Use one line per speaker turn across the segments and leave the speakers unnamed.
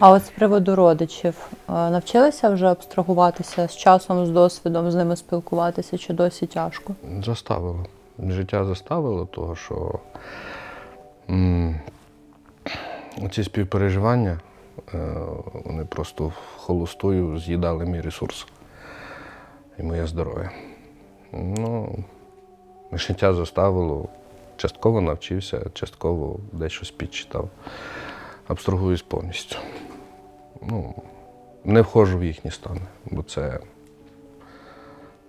А от з приводу родичів е, навчилися вже абстрагуватися з часом, з досвідом, з ними спілкуватися, чи досі тяжко?
Заставило. Життя заставило, того, що ці співпереживання, е, вони просто холостою з'їдали мій ресурс і моє здоров'я. Ну, життя заставило, частково навчився, частково десь щось підчитав. Абстрагуюсь повністю. Ну, не входжу в їхні стани, бо це,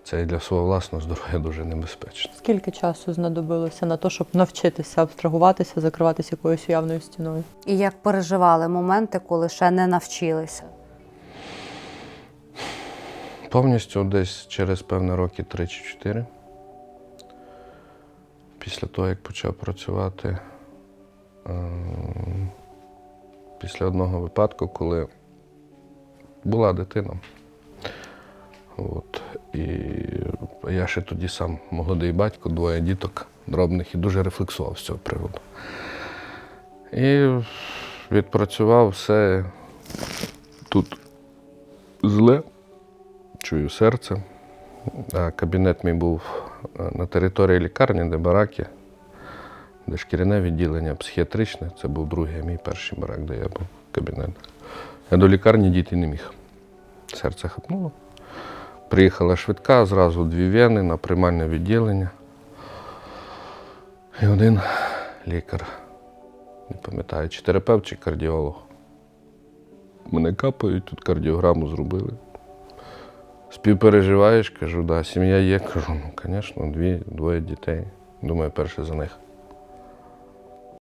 це і для свого власного здоров'я дуже небезпечно.
Скільки часу знадобилося на те, щоб навчитися абстрагуватися, закриватися якоюсь уявною стіною?
І як переживали моменти, коли ще не навчилися?
Повністю десь через певні роки 3 чи 4. Після того, як почав працювати, ем, після одного випадку, коли була дитина. От, і я ще тоді сам молодий батько, двоє діток дробних і дуже рефлексував з цього приводу. І відпрацював все тут зле, чую серце. А Кабінет мій був е, на території лікарні, де бараки, де шкіряне відділення психіатричне. Це був другий мій перший барак, де я був кабінет. Я до лікарні дійти не міг. Серце хапнуло. Приїхала швидка, зразу дві вени на приймальне відділення. І один лікар, не пам'ятаю, чи терапевт, чи кардіолог. Мене капають, тут кардіограму зробили. Співпереживаєш, кажу, да, сім'я є. Кажу, ну, звісно, двоє дітей. Думаю, перше за них.